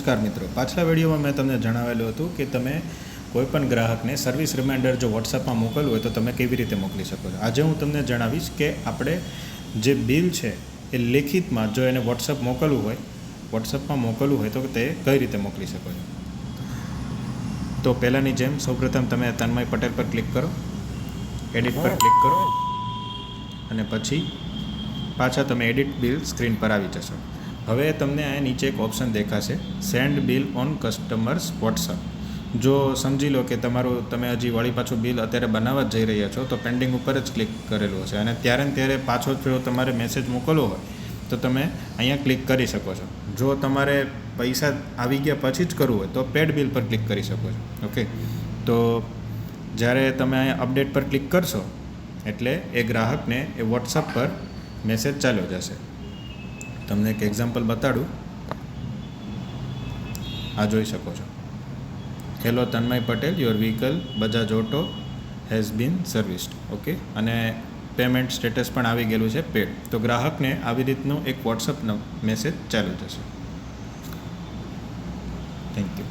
નમસ્કાર મિત્રો. પાછલા વિડીયોમાં મેં તમને જણાવેલું હતું કે તમે કોઈપણ ગ્રાહકને સર્વિસ રિમાઇન્ડર જો વોટ્સઅપમાં મોકલવું હોય તો તમે કેવી રીતે મોકલી શકો છો? આજે હું તમને જણાવીશ કે આપણે જે બિલ છે એ લેખિતમાં જો એને વોટ્સઅપ મોકલવું હોય વોટ્સઅપમાં મોકલવું હોય તો તે કઈ રીતે મોકલી શકો છો? તો પહેલાંની જેમ સૌપ્રથમ તમે તન્મય પટેલ પર ક્લિક કરો, એડિટ પર ક્લિક કરો, અને પછી પાછા તમે એડિટ બિલ સ્ક્રીન પર આવી જશો. હવે તમને આ નીચે એક ઓપ્શન દેખાશે. Send bill on customers WhatsApp જો સમજી લો કે તમારું, તમે હજી વળી પાછું બિલ અત્યારે બનાવવા જ જઈ રહ્યા છો, તો પેન્ડિંગ ઉપર જ ક્લિક કરેલું હશે. અને ત્યારે ને ત્યારે પાછો જો તમારે મેસેજ મોકલવો હોય, તો તમે અહીંયા ક્લિક કરી શકો છો. જો તમારે પૈસા આવી ગયા પછી જ કરવું હોય, તો પેડ બિલ પર ક્લિક કરી શકો છો. ઓકે તો જ્યારે તમે અહીંયા અપડેટ પર ક્લિક કરશો, એટલે એ ગ્રાહકને એ વોટ્સઅપ પર મેસેજ ચાલ્યો જશે. તમને એક એક્ઝામ્પલ બતાડું. આ જોઈ શકો છો. Hello Tanmay Patel your vehicle Bajaj auto has been serviced okay અને પેમેન્ટ સ્ટેટસ પણ આવી ગયેલું છે પેડ તો ગ્રાહકને આવી રીતનું એક વોટ્સઅપનો મેસેજ ચાલુ થશે. Thank you